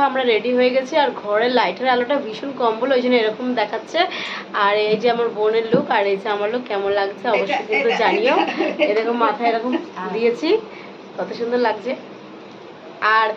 দেখো আমরা রেডি হয়ে গেছি। আর ঘরের লাইটের আলোটা ভীষণ কম বলে ওই জন্য এরকম দেখাচ্ছে। আর এই যে আমার বোনের লুক আর এই যে আমার লুক কেমন লাগছে অবশ্যই কিন্তু জানিও। এরকম মাথায় এরকম দিয়েছি। কত সুন্দর লাগছে। আর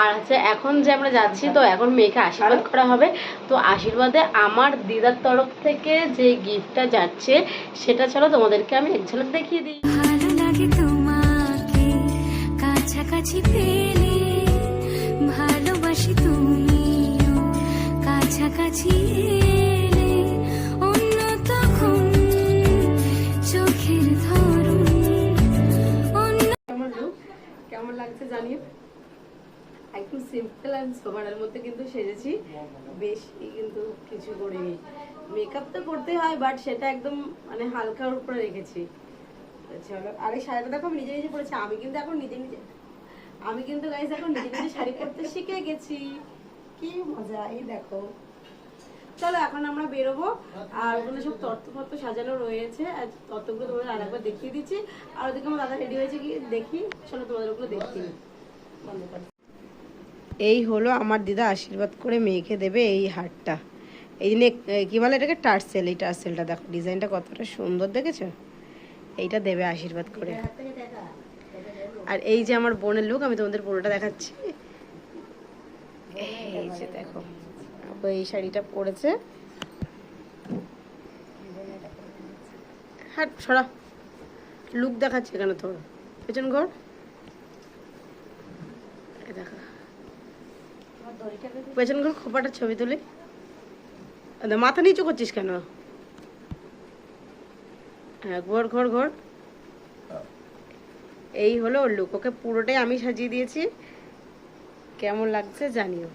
আর হচ্ছে এখন যে আমরা যাচ্ছি তো এখন মেয়েকে আশীর্বাদ করা হবে। তো আশীর্বাদে আমার দিদার তরফ থেকে যে গিফটটা যাচ্ছে সেটা চলো তোমাদেরকে আমি এক ঝলক দেখিয়ে দিই। ভালো লাগে তোমাকে। কাছাকাছি পেলে কেমন লাগছে করিনি মেকআপ তো করতে হয় বাট সেটা একদম মানে হালকার উপরে রেখেছি। চলো আর এই দেখো, আমি নিজে নিজে পরেছি। আমি কিন্তু এখন নিজে নিজে আমি কিন্তু গাইজ এখন নিজে নিজে শাড়ি পরতে শিখে গেছি। কি মজা, এই দেখো। চলো, এখন আমরা বেরোবো। আর ওখানে সব তত্ত্বপত্র সাজানো রয়েছে। আর তত্ত্বগুলো তোমাদের আরেকবার দেখিয়ে দিচ্ছি। আর ওদিকে আমার দাদা রেডি হয়েছে কি? দেখি, চলো তোমাদের ওগুলো দিই। এই হলো আমার দিদা আশীর্বাদ করে মেয়েকে দেবে এই হারটা। এই জন্য কী বলে এটাকে? টার্সেল। এই টার্সেলটা দেখো, ডিজাইনটা কতটা সুন্দর, দেখেছ? এইটা দেবে আশীর্বাদ করে। আর এই যে আমার বোনের লোক আমি তোমাদের পুরোটা দেখাচ্ছি। এই যে দেখো। আপু এই শাড়িটা পরেছে। হ্যাঁ সরা। লুক দেখাচ্ছে কেন তোর? পেছন ঘর? দেখো। পেছন ঘর খোপাটার ছবি তুলি। মাথা নিচু করছিস কেন? হ্যাঁ ঘর ঘর ঘর। এই হলো ওর লুক ওকে পুরোটাই আমি সাজিয়ে দিয়েছি। কেমন লাগছে জানিও।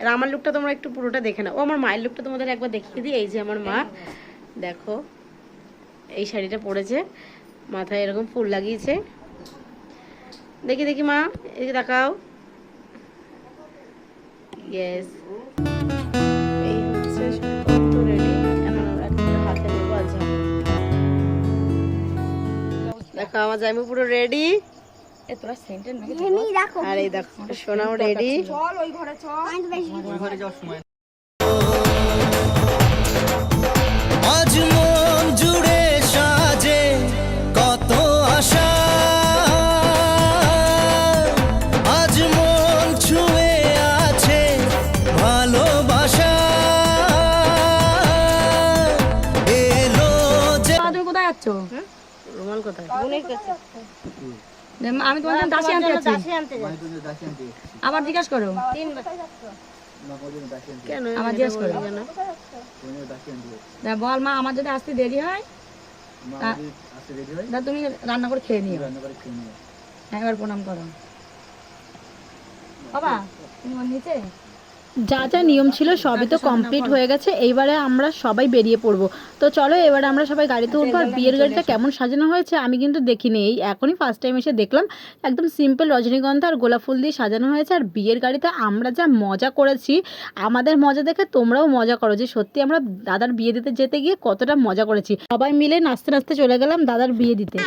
আর আমার লুকটা তোমরা একটু পুরোটা দেখে নাও। ও, আমার মায়ের লুকটা তোমাদের একবার দেখিয়ে দিই। এই যে আমার মা, দেখো, এই শাড়িটা পরেছে। মাথায় এরকম ফুল লাগিয়েছে। দেখি দেখি মা এদিকে তাকাও। ইয়েস এই হচ্ছে আচ্ছা। দেখো আমার পুরো রেডি আর এই দেখো সোনাও রেডি। আজ মন জুড়ে সাজে কত আশা। আজ মন ছুঁয়ে আছে ভালোবাসা। এলো যে তুমি কোথায় যাচ্ছ? রুমাল কোথায়? আমি তোমার জন্য দাসি আনতে যাচ্ছি। আবার জিজ্ঞাসা করো। কেন? আমার বল মা আমার যদি আসতে দেরি হয় তুমি রান্না করে খেয়ে নিও। হ্যাঁ, এবার প্রণাম করো। বাবা তুমি নিচে? যা যা নিয়ম ছিল সবই তো কমপ্লিট হয়ে গেছে, এইবারে আমরা সবাই বেরিয়ে পড়ব। তো চলো এবারে আমরা সবাই গাড়িতে উঠবো, আর বিয়ের গাড়িটা কেমন সাজানো হয়েছে আমি কিন্তু দেখিনি। এই এখনই ফার্স্ট টাইম এসে দেখলাম, একদম সিম্পল রজনীগন্ধা আর গোলাপ ফুল দিয়ে সাজানো হয়েছে, আর বিয়ের গাড়িতে আমরা যা মজা করেছি, আমাদের মজা দেখে তোমরাও মজা করো যে সত্যি আমরা দাদার বিয়ে দিতে যেতে গিয়ে কতটা মজা করেছি। সবাই মিলে নাচতে নাচতে চলে গেলাম দাদার বিয়ে দিতে।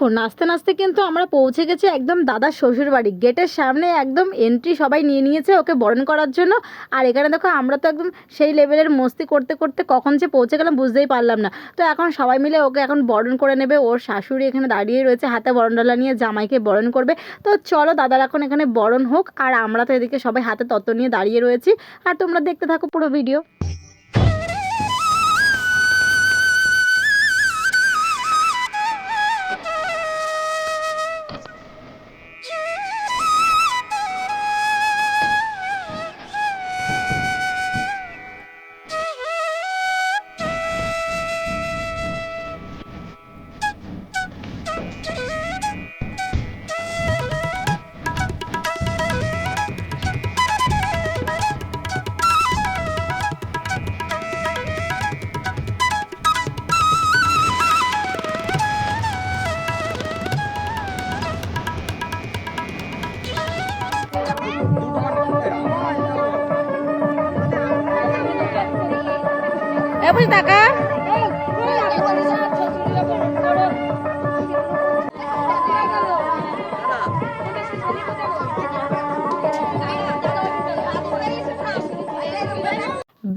দেখো নাচতে নাচতে কিন্তু আমরা পৌঁছে গেছি একদম দাদার শ্বশুর বাড়ি গেটের সামনে একদম এন্ট্রি সবাই নিয়ে নিয়েছে ওকে বরণ করার জন্য। আর এখানে দেখো, আমরা তো একদম সেই লেভেলের মস্তি করতে করতে কখন যে পৌঁছে গেলাম বুঝতেই পারলাম না। তো এখন সবাই মিলে ওকে এখন বরণ করে নেবে। ওর শাশুড়ি এখানে দাঁড়িয়ে রয়েছে, হাতে বরণডালা নিয়ে জামাইকে বরণ করবে। তো চলো, দাদার এখন এখানে বরণ হোক। আর আমরা তো এদিকে সবাই হাতে তত্ত্ব নিয়ে দাঁড়িয়ে রয়েছি। আর তোমরা দেখতে থাকো পুরো ভিডিও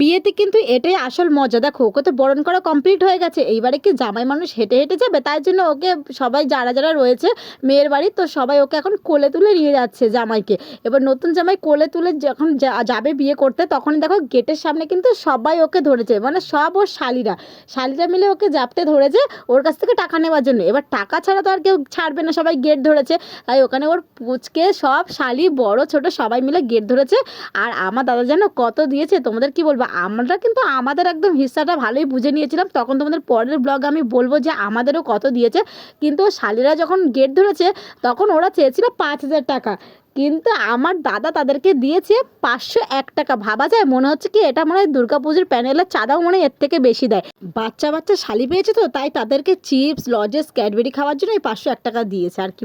বিয়েতে কিন্তু এটাই আসল মজা। দেখো, ওকে তো বরণ করা কমপ্লিট হয়ে গেছে। এইবারে কি জামাই মানুষ হেঁটে হেঁটে যাবে? তাই জন্য ওকে সবাই যারা যারা রয়েছে মেয়ের বাড়ি, তো সবাই ওকে এখন কোলে তুলে নিয়ে যাচ্ছে জামাইকে। এবার নতুন জামাই কোলে তুলে যখন যাবে বিয়ে করতে, তখনই দেখো গেটের সামনে কিন্তু সবাই ওকে ধরেছে। মানে সব ওর শালিরা। শালিরা মিলে ওকে জাপটে ধরেছে ওর কাছ থেকে টাকা নেওয়ার জন্য। এবার টাকা ছাড়া তো আর কেউ ছাড়বে না, সবাই গেট ধরেছে। তাই ওখানে ওর পুচকে, সব শালি, বড়, ছোট সবাই মিলে গেট ধরেছে। আর আমার দাদা যেন কত দিয়েছে, তোমাদের কি বলব? আমরা কিন্তু আমাদের একদম হিস্সাটা ভালোই বুঝে নিয়েছিলাম। তখন তোমাদের পরের ব্লগ আমি বলব যে আমাদেরও কত দিয়েছে। কিন্তু শালিরা যখন গেট ধরেছে, তখন ওরা চেয়েছিল পাঁচ হাজার টাকা। কিন্তু আমার দাদা তাদেরকে দিয়েছে পাঁচশো এক টাকা। ভাবা যায়, মনে হচ্ছে কি এটা মনে হয় দুর্গাপুজোর প্যানেলের চাঁদাও মনে হয় এর থেকে বেশি দেয়। বাচ্চা বাচ্চা শালি পেয়েছে তো, তাই তাদেরকে চিপস লজেস ক্যাডবেরি খাওয়ার জন্য এই পাঁচশো এক টাকা দিয়েছে, আর কি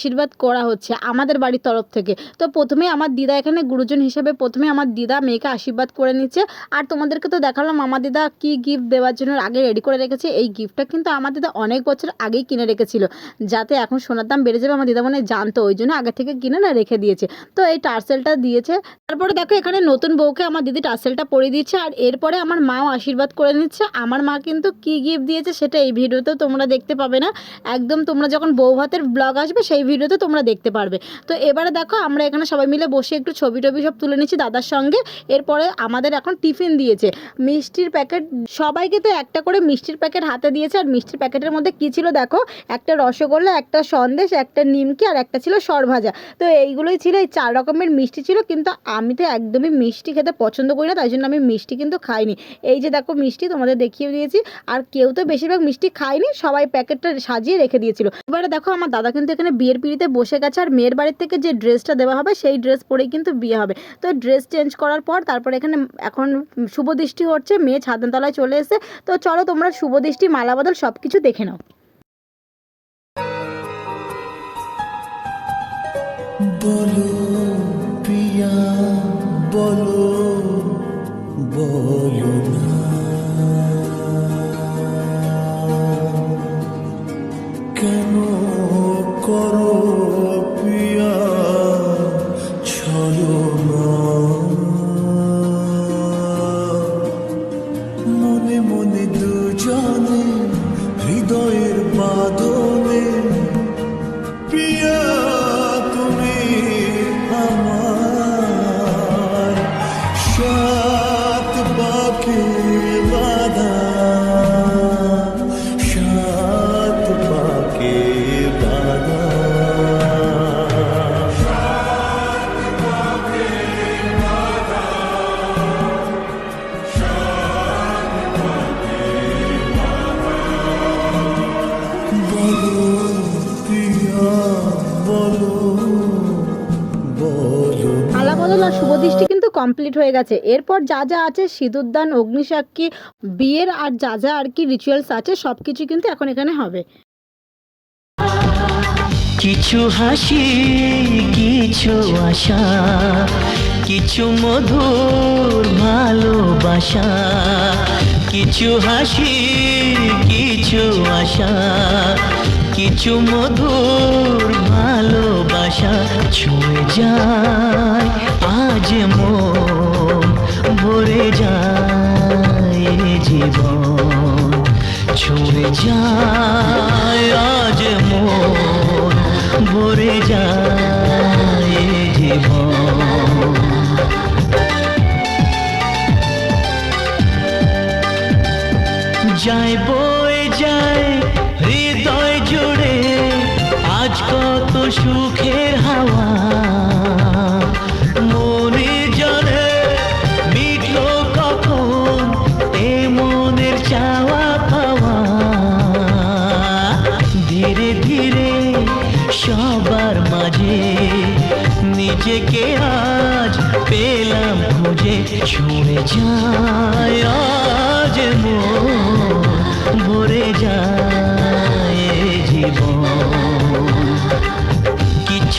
আশীর্বাদ করা হচ্ছে আমাদের বাড়ির তরফ থেকে। তো প্রথমে আমার দিদা এখানে গুরুজন হিসেবে প্রথমে আমার দিদা মেয়েকে আশীর্বাদ করে নিচ্ছে। আর তোমাদেরকে তো দেখালাম আমার দিদা কী গিফট দেওয়ার জন্য আগে রেডি করে রেখেছে। এই গিফটটা কিন্তু আমার দিদা অনেক বছর আগেই কিনে রেখেছিল। যাতে এখন সোনার দাম বেড়ে যাবে, আমার দিদা মনে জানতো, ওই জন্য আগে থেকে কিনে না রেখে দিয়েছে। তো এই টার্সেলটা দিয়েছে। তারপরে দেখো এখানে নতুন বউকে আমার দিদি টার্সেলটা পরিয়ে দিচ্ছে। আর এরপরে আমার মাও আশীর্বাদ করে নিচ্ছে। আমার মা কিন্তু কি গিফট দিয়েছে সেটা এই ভিডিওতেও তোমরা দেখতে পাবে না। একদম তোমরা যখন বউ ভাতের ব্লগ আসবে, সেই ভিডিওতে তোমরা দেখতে পারবে। তো এবারে দেখো, আমরা এখানে সবাই মিলে বসে একটু ছবি টবি সব তুলে নিচ্ছি দাদার সঙ্গে। এরপরে আমাদের এখন টিফিন দিয়েছে। মিষ্টির প্যাকেট, সবাইকে তো একটা করে মিষ্টির প্যাকেট হাতে দিয়েছে। আর মিষ্টির প্যাকেটের মধ্যে কী ছিল দেখো? একটা রসগোল্লা, একটা সন্দেশ, একটা নিমকি, আর একটা ছিল সরভাজা। তো এইগুলোই ছিল, এই চার রকমের মিষ্টি ছিল। কিন্তু আমি তো একদমই মিষ্টি খেতে পছন্দ করি না, তাই জন্য আমি মিষ্টি কিন্তু খাইনি। এই যে দেখো মিষ্টি, তোমাদের দেখিয়ে দিয়েছি। আর কেউ তো বেশিরভাগ মিষ্টি খায়নি, সবাই প্যাকেটটা সাজিয়ে রেখে দিয়েছিল। এবারে দেখো, আমার দাদা কিন্তু এখানে বিয়ের পিড়িতে বসে গেছে আর মেয়ের বাড়ির থেকে যে ড্রেসটা দেওয়া হবে, সেই ড্রেস পরেই কিন্তু বিয়ে হবে। তো ড্রেস চেঞ্জ করার পর তারপর এখানে এখন শুভ দৃষ্টি হচ্ছে, মেয়ে ছাদনতলায় চলে এসে তো চলো তোমরা শুভ দৃষ্টি, মালা বদল সব কিছু দেখে নাও। বলো মালা বদল আর শুভ দৃষ্টি কিন্তু কমপ্লিট হয়ে গেছে। এরপর যা যা আছে, সিঁদুরদান, অগ্নিসাক্ষী, বিয়ের আর যা যা আর কি রিচুয়ালস আছে সব কিছু কিন্তু এখন এখানে হবে। কিছু হাসি, কিছু আশা, কিছু মধুর ভালোবাসা, কিছু হাসি, কিছু আশা কিছু মধুর ভালোবাসা ছুঁয়ে যায়, আজ মন ভরে যায় জীবন। ছুঁয়ে যায়, আজ মন ভরে যায় জীবন। যায় বয়ে যায় সুখের হাওয়া। মনে জানে মিটলো কখন চাওয়া ধীরে ধীরে সবার মাঝে নিজেকে আজ পেলাম খুঁজে, ছুঁড়ে যায় আজ ভরে যায়।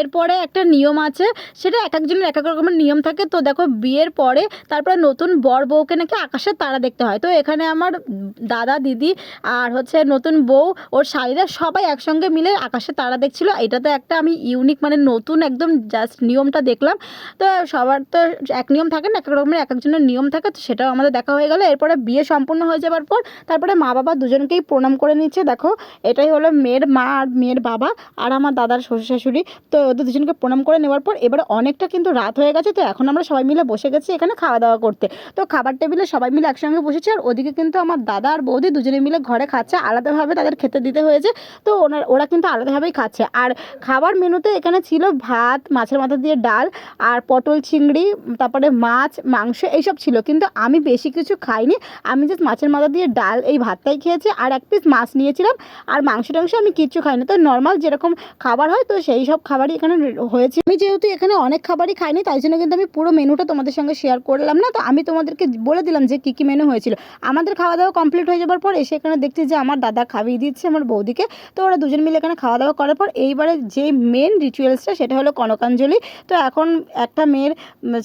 এরপরে একটা নিয়ম আছে, সেটা এক একজনের এক এক রকমের নিয়ম থাকে। তো দেখো, বিয়ের পরে তারপরে নতুন বর বউকে নাকি আকাশের তারা দেখতে হয়। তো এখানে আমার দাদা, দিদি আর হচ্ছে নতুন বউ, ওর শাড়িরা সবাই একসঙ্গে মিলে আকাশের তারা দেখছিল। এটা তো একটা আমি ইউনিক মানে নতুন একদম জাস্ট নিয়মটা দেখলাম। তো সবার তো এক নিয়ম থাকে না, এক এক রকমের এক একজনের নিয়ম থাকে, তো সেটাও আমাদের দেখা হয়ে গেলো। এরপরে বিয়ে সম্পূর্ণ হয়ে যাওয়ার পর তারপরে মা বাবা দুজনকেই প্রণাম করে নিচ্ছে। দেখো, এটাই হলো মেয়ের মা আর মেয়ের বাবা আর আমার দাদার শ্বশুর শাশুড়ি তো ওদের দুজনকে প্রণাম করে নেওয়ার পর এবার অনেকটা কিন্তু রাত হয়ে গেছে, তো এখন আমরা সবাই মিলে বসে গেছি এখানে খাওয়া দাওয়া করতে। তো খাবার টেবিলে সবাই মিলে একসঙ্গে বসেছি আর ওদিকে কিন্তু আমার দাদা আর বৌদি দুজনে মিলে ঘরে খাচ্ছে, আলাদাভাবে তাদের খেতে দিতে হয়েছে, তো ওনার ওরা কিন্তু আলাদাভাবেই খাচ্ছে। আর খাবার মেনুতে এখানে ছিল ভাত, মাছের মাথা দিয়ে ডাল আর পটল চিংড়ি, তারপরে মাছ, মাংস এইসব ছিল। কিন্তু আমি বেশি কিছু খাইনি, আমি জাস্ট মাছের মাথা দিয়ে ডাল এই ভাতটাই খেয়েছি আর এক পিস মাছ নিয়েছিলাম আর মাংস টাংস আমি কিচ্ছু খাইনি। তো নর্মাল যেরকম খাবার হয়, তো সেই সব খাবারই এখানে হয়েছে। আমি যেহেতু এখানে অনেক খাবারই খাইনি, তাই জন্য কিন্তু আমি পুরো মেনুটা তোমাদের সঙ্গে শেয়ার করলাম না। তো আমি তোমাদেরকে বলে দিলাম যে কী কী মেনু হয়েছিল। আমাদের খাওয়া দাওয়া কমপ্লিট হয়ে যাবার পর এসে এখানে দেখছি যে আমার দাদা খাইয়ে দিচ্ছে আমার বৌদিকে। তো ওরা দুজন মিলে এখানে খাওয়া দাওয়া করার পর এইবারে যে মেন রিচুয়ালসটা সেটা হলো কনকাঞ্জলি। তো এখন একটা মেয়ের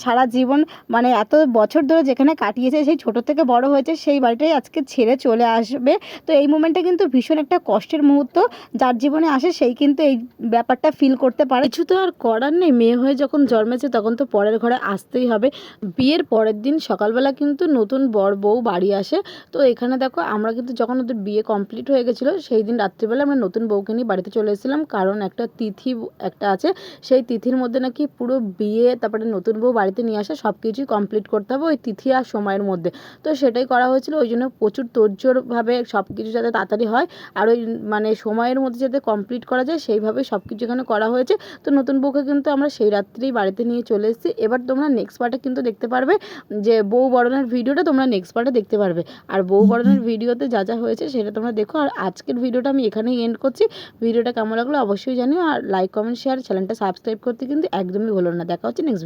সারা জীবন মানে এত বছর ধরে যেখানে কাটিয়েছে, সেই ছোট থেকে বড় হয়েছে, সেই বাড়িটাই আজকে ছেড়ে চলে আসবে। তো এই মুমেন্টটা কিন্তু ভীষণ একটা কষ্টের মুহূর্ত যার জীবনে আসে, সেই কিন্তু এই ব্যাপারটা ফিল করতে পারে। কিছু তো আর করার নেই। মেয়ে হয়ে যখন জন্মেছে তখন তো পরের ঘরে আসতেই হবে। বিয়ের পরের দিন সকালবেলা কিন্তু নতুন বর বউ বাড়ি আসে। তো এখানে দেখো আমরা কিন্তু যখন ওদের বিয়ে কমপ্লিট হয়ে গেছিল, সেই দিন রাত্রিবেলা আমরা নতুন বউকে নিয়ে বাড়িতে চলে এসেছিলাম। কারণ একটা তিথি একটা আছে। সেই তিথির মধ্যে নাকি পুরো বিয়ে, তারপরে নতুন বউ বাড়িতে নিয়ে আসা সব কিছুই কমপ্লিট করতে হবে ওই তিথি আর সময়ের মধ্যে। তো সেটাই করা হয়েছিল। ওই জন্য প্রচুর তোড়জোড়ভাবে সব কিছু যাতে তাড়াতাড়ি হয়। আর ওই মানে সময়ের মধ্যে যাতে কমপ্লিট করা যায় সেইভাবে সব কিছু এখানে করা হয়েছে। তো নতুন বউকে কিন্তু আমরা সেই রাত্রেই বাড়িতে নিয়ে চলে এসেছি। এবার তোমরা নেক্সট পার্টে কিন্তু দেখতে পারবে যে বউ বরণের ভিডিওটা তোমরা নেক্সট পার্টে দেখতে পারবে। আর বউ বরণের ভিডিওতে যা যা হয়েছে সেটা তোমরা দেখো। আর আজকের ভিডিওটা আমি এখানেই এন্ড করছি। ভিডিওটা কেমন লাগল অবশ্যই জানিও। আর লাইক কমেন্ট শেয়ার চ্যানেলটা সাবস্ক্রাইব করতে কিন্তু একদমই ভুলো না। দেখা হচ্ছে নেক্সট ভিডিও